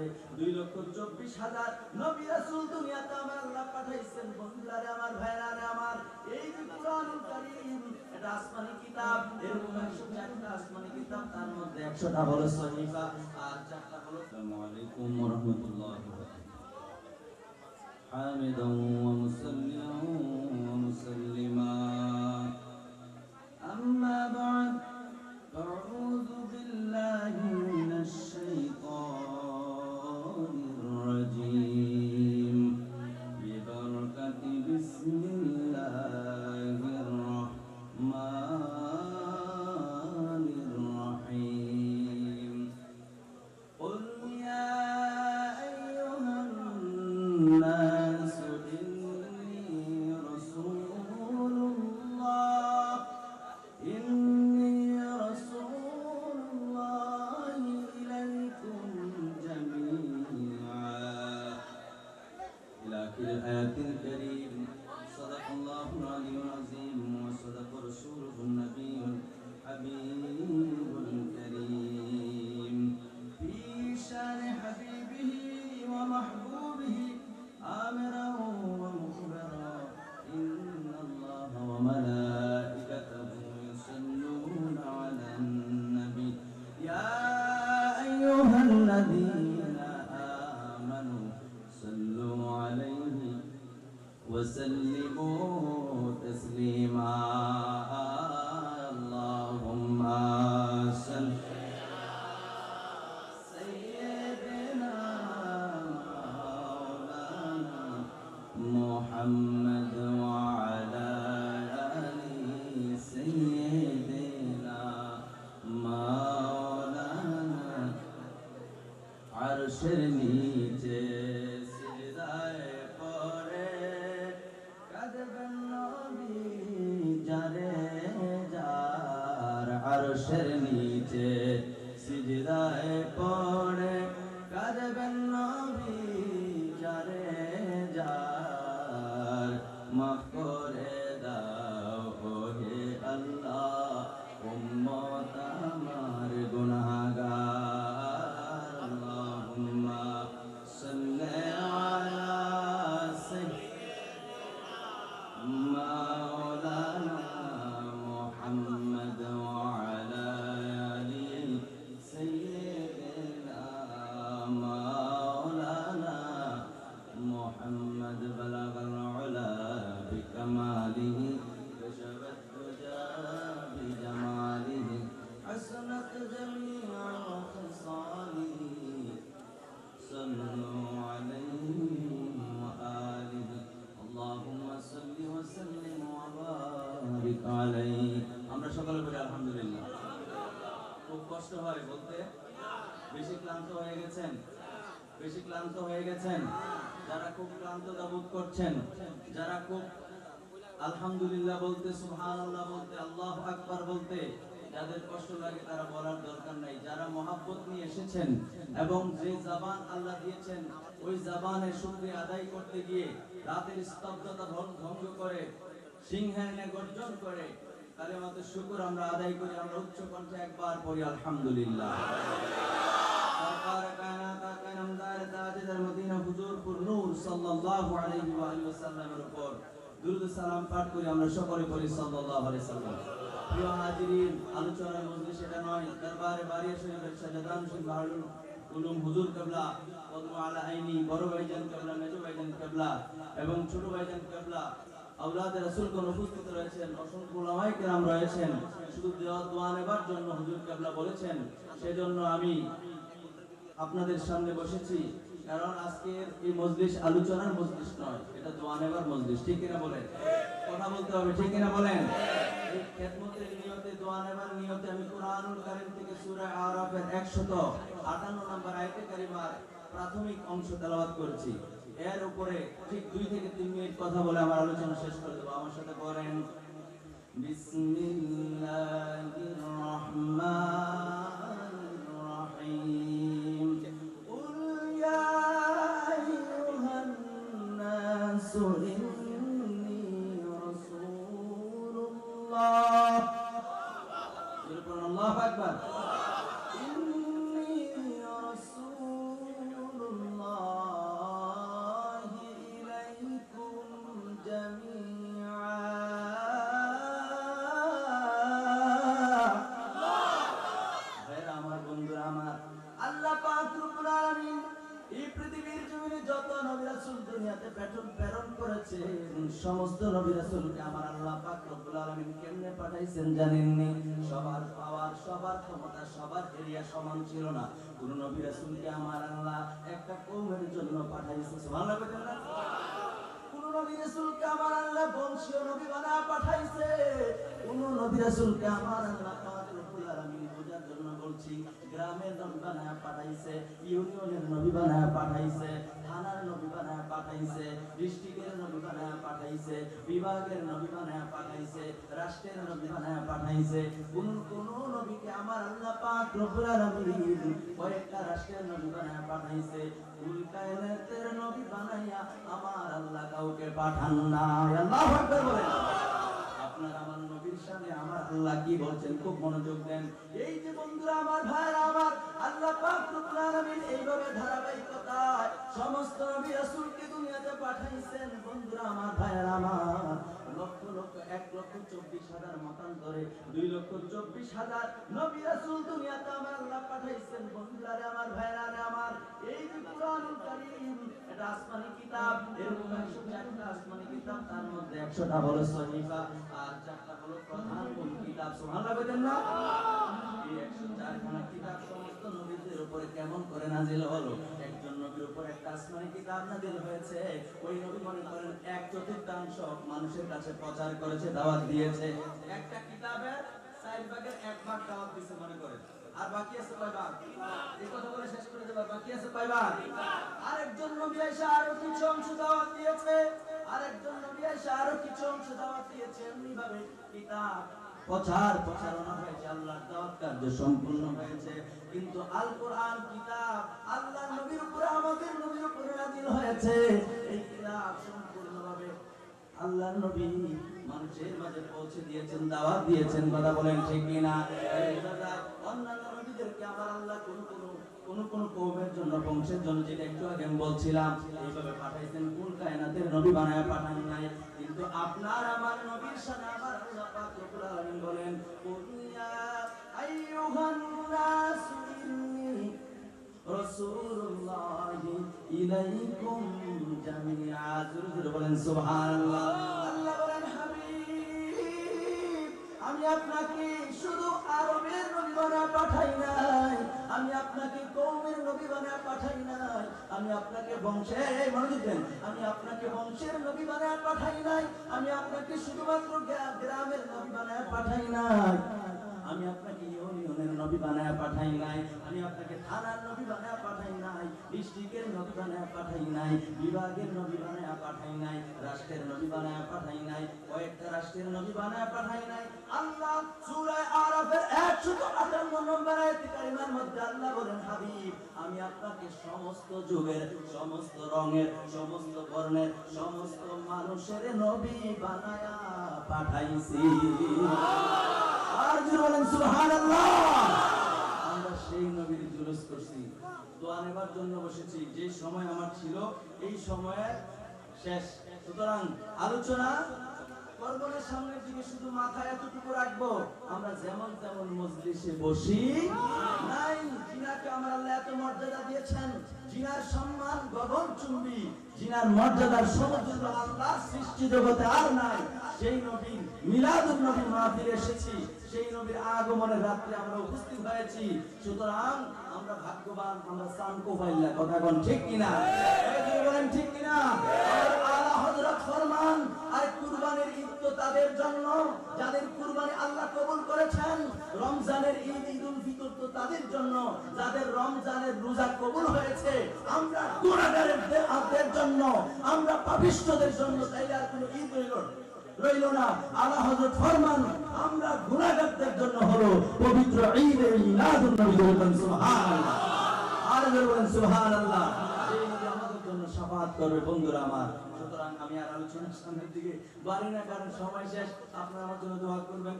করে দুই লক্ষ চব্বিশ হাজার নবী রাসুল দুনিয়াতে আমার আল্লাহ পাঠাইছেন। বন্ধুরা আমার ভাইরা আমার এই যে কোরআন কারীম এটা আসমানি কিতাব। এর মধ্যে একটা আসমানি কিতাব, তার মধ্যে একশোটা হলো সহিফা আর চারটা হলো আসসালামু আলাইকুম ওয়া রাহমাতুল্লাহি ওয়া বারাকাতুহু। হামিদান ওয়া মুসাল্লিয়া وملائكته আরশের নিচে Amma বেশি ক্লান্ত হয়ে গেছেন, যারা খুব ক্লান্ত বোধ করছেন, যারা খুব আলহামদুলিল্লাহ বলতে, সুবহানাল্লাহ বলতে, আল্লাহ আকবার বলতে, যাদের কষ্ট লাগে তারা বলার দরকার নাই। যারা মহাব্বত নিয়ে এসেছেন এবং যে জাবান আল্লাহ দিয়েছেন, ওই জাবানের শুকরিয়া আদায় করতে গিয়ে রাতের স্তব্ধতা ভঙ্গ করে সিংহের গর্জন করে কালেমাতে শুকুর আমরা আদায় করি, আমরা উচ্চ কণ্ঠে একবার পড়ি, আলহামদুলিল্লাহ। সরকার কায়নাত মদিনা নূর সাল্লাল্লাহু আলাইহি ওয়া উপর। সালাম পাঠ আমরা সকলে সাল্লাল্লাহু আলাইহি সাল্লাম প্রিয় হাজিরিন নয়, দরবারে সাজাদান উলুম হুজুর কেবলা কদম আলা আইনি, বড় ভাইজান কেবলা ভাইজান কেবলা এবং ছোট ভাইজান কেবলা। কোন উপস্থিত রয়েছেন, অসংখ্য উলামায়ে কেরাম রয়েছেন। শুধু দোয়া নেবার জন্য হুজুর কেবলা বলেছেন, সেজন্য আমি আপনাদের সামনে বসেছি, কারণ আজকের এই মজলিস আলোচনার মজলিস নয়, এটা দোয়া নেবার মজলিস, ঠিক কিনা বলেন? কথা বলতে হবে, ঠিক কিনা বলেন? এই খেদমতের নিয়তে, দোয়া নেবার নিয়তে আমি কোরআনুল কারীম থেকে সূরা আরাফের 158 নম্বর আয়াতে কারিমার প্রাথমিক অংশ তেলাওয়াত করেছি। এর উপরে তিন মিনিট কথা বলে আমার আলোচনা শেষ করে দেবো। আমার সাথে করেন الناس إني رسول الله يقول الله أكبر إني رسول الله إليكم جميعا غير আমার বন্ধুরা আমার আল্লাহ পাক রব্বুল আলামিন এই পৃথিবীর জমিনে যত দুনিয়াতে প্রেরণ প্রেরণ করেছেন সমস্ত নবী রাসূলকে আমার আল্লাহ পাক রব্বুল আলামিন কেমনে পাঠাইছেন জানেননি? সবার পাওয়ার, সবার ক্ষমতা, সবার এরিয়া সমান ছিল না। কোন নবী রাসূলকে আমার আল্লাহ একটা কওমের জন্য পাঠাইছে। সুবহানাল্লাহ বলেন না কোন নবী রাসূলকে আমার আল্লাহ বংশীয় নবী বানায় পাঠাইছে। কোন নবী রাসূলকে আমার আল্লাহ পাক রব্বুল আলামিন বোঝার জন্য বলছি গ্রামের নবী বানায় পাঠাইছে, ইউনিয়নের নবী বানায় পাঠাইছে। থানার নবী বানায় পাঠাইছে ডিস্ট্রিক্টের নবী বানায় পাঠাইছে, বিভাগের নবী বানায় পাঠাইছে, রাষ্ট্রের নবী বানায় পাঠাইছে। কোন কোন নবীকে আমার আল্লাহ পাক রব্বুল আলামিন কয়েকটা রাষ্ট্রের নবী বানায় পাঠাইছে। কুল নবী বানাইয়া আমার আল্লাহ কাউকে পাঠান না আল্লাহু আকবার আপনার আমার নবীর সামনে আমার আল্লাহ কি বলছেন খুব মনোযোগ দেন। এই যে বন্ধুরা, আমার ভাইরা আমার আল্লাহ পাক এইভাবে ধারাবাহিকতায় সমস্ত নবী রাসূলকে দুনিয়াতে পাঠাইছেন। বন্ধুরা, আমার ভাইরা আমার। লক্ষ লক্ষ, এক লক্ষ চব্বিশ হাজার মতান্তরে, দুই লক্ষ চব্বিশ হাজার নবী রাসূল দুনিয়াতে আমার আল্লাহ পাঠাইছেন। বন্ধুরা আমার ভাইরা রে আমার, এই যে কোরআনুল কারীম, এটা আসমানি কিতাব এরকম একশো চারটা আসমানি কিতাব, তার মধ্যে একশোটা হলো সহিফা আর চারটা হলো প্রধান কোন কিতাব? সুবহানাল্লাহ বলেন না? এই একশো চারখানা কিতাব সমস্ত নবীদের উপরে কেমন করে নাজিল হলো? উপর কিতাব নাজিল হয়েছে? ওই নবী মনে করেন এক চতুর্থাংশ মানুষের কাছে প্রচার করেছে, দাওয়াত দিয়েছে। একটা চার ভাগের এক ভাগ দাওয়াত দিছে মনে আর বাকি আছে কয় ভাগ? এই কথা বলে শেষ করে দেবার বাকি আছে কয় ভাগ? আরেকজন নবী আরও কিছু অংশ দাওয়াত দিয়েছে। আরেকজন নবী এসে আরও কিছু অংশ দাওয়াত দিয়েছে। এমনি ভাবে কিতাব প্রচার, প্রচারণা হয়েছে। আল্লাহর দাওয়াত কার্য সম্পূর্ণ হয়েছে। কিন্তু আল কোরআন কিতাব আল্লাহর নবীর উপরে, আমাদের নবীর উপরে নাযিল হয়েছে। এই কিতাব সম্পূর্ণভাবে আল্লাহর নবী মানুষের মাঝে পৌঁছে দিয়েছেন, দাওয়াত দিয়েছেন, কথা বলেন ঠিক কিনা? অন্যান্য নবীদেরকে আমার আল্লাহ কোন কোন কোন কোন কওমের জন্য, বংশের জন্য, যেটা একটু আগে আমি বলছিলাম, এইভাবে পাঠাইছেন, কোন কায়নাতের নবী বানায় পাঠান নাই? কিন্তু আপনার, আমার নবীর সাথে আমার আল্লাহ পাক বলেন, কুল ইয়া আইয়ুহান নাসু রাসূলুল্লাহি ইলাইকুম জামিআ। আমি আপনাকে শুধু আরবের নবী বানায় পাঠাই নাই। আমি আপনাকে কৌমের নবী বানায় পাঠাই নাই। আমি আপনাকে মনোযোগ দেন আমি আপনাকে বংশের নবী বানায় পাঠাই নাই। আমি আপনাকে শুধুমাত্র গ্রামের নবী বানায় পাঠাই নাই আমি আপনাকে ইউনিয়নের নবী বানায় পাঠাই নাই। আমি আপনাকে থানার নবী বানায় পাঠাই নাই, ডিস্ট্রিক্টের নবী বানায় পাঠাই নাই, বিভাগের নবী বানায় পাঠাই নাই, রাষ্ট্রের নবী বানায় পাঠাই নাই, কয়েকটা রাষ্ট্রের নবী বানায় পাঠাই নাই। আল্লাহ সূরা আরাফের 158 নম্বর আয়াত কারিমার মধ্যে আল্লাহ বলেন, হাবিব, আমি আপনাকে সমস্ত যুগের, সমস্ত রঙের, সমস্ত বর্ণের, সমস্ত মানুষের নবী বানায়া পাঠাইছি। আর জোরে বলেন, সুবহানাল্লাহ! সেই নবীর জুলুস করছি। দোয়া নেবার জন্য বসেছি। যে সময় আমার ছিল, এই সময়ের শেষ। সুতরাং আলোচনা দিকে শুধু মাথায় এতটুকু রাখব, আমরা যেমন তেমন মজলিসে বসি। নাই, জিনাকে আমার আল্লাহ এত মর্যাদা দিয়েছেন, জিনার সম্মান গগন চুম্বি, জিনার মর্যাদার আল্লাহ সৃষ্টি জগতে আর নাই। সেই নবী, মিলাদুন নবী মাহফিলে এসেছি, সেই নবীর আগমনের রাত্রে আমরা উপস্থিত হয়েছি। সুতরাং আমরা ভাগ্যবান, আমরা সানকো পাইলা কথা কোন ঠিক কিনা? বলেন ঠিক কিনা? ফরমান আর কুরবানির ঈদ তো তাদের জন্য, যাদের কুরবানি আল্লাহ কবুল করেছেন, রমজানের ঈদ, ঈদুল ফিতর তো তাদের জন্য, যাদের রমজানের রোজা কবুল হয়েছে, আমরা গুনাহগারদের জন্য, আমরা পাপিষ্ঠদের জন্য তাইলে আর কোনো ঈদ রইল রইল না। আল্লাহ হযরত ফরমান, আমরা গুনাহগারদের জন্য হলো পবিত্র ঈদ মিলাদুন নবী বলেন সুবহানাল্লাহ। আর বলেন সুবহানাল্লাহ। শাফাআত করবে বন্ধুরা আমার। সুতরাং আমি আর আলোচনার সামনের দিকে বাড়ি না কারণ সময় শেষ। আপনারা আমার জন্য দোয়া করবেন।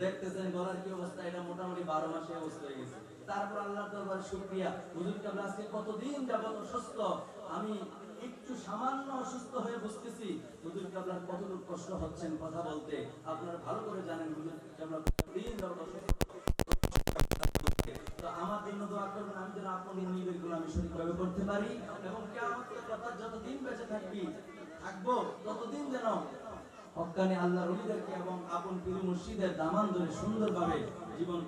দেখতেছেন গলার কি অবস্থা? এটা মোটামুটি বারো মাসে অবস্থা হয়ে গেছে। তারপর আল্লাহর দরবারে শুকরিয়া। হুজুরকে আমরা আজকে কতদিন যাবত অসুস্থ? আমি একটু সামান্য অসুস্থ হয়ে বসতেছি। হুজুর আপনার কতটুকু কষ্ট হচ্ছেন কথা বলতে? আপনারা ভালো করে জানেন হুজুর আমরা কতদিন যাবত অসুস্থ আমার জন্য দোয়া করবেন। আমি যেন গোলামি আমি সঠিকভাবে করতে পারি এবং কেয়ামতের কথা যতদিন বেঁচে থাকবি থাকব, ততদিন যেন হকানে আল্লাহ রবিদেরকে এবং আপন পীর মুর্শিদের দামান ধরে সুন্দরভাবে জীবন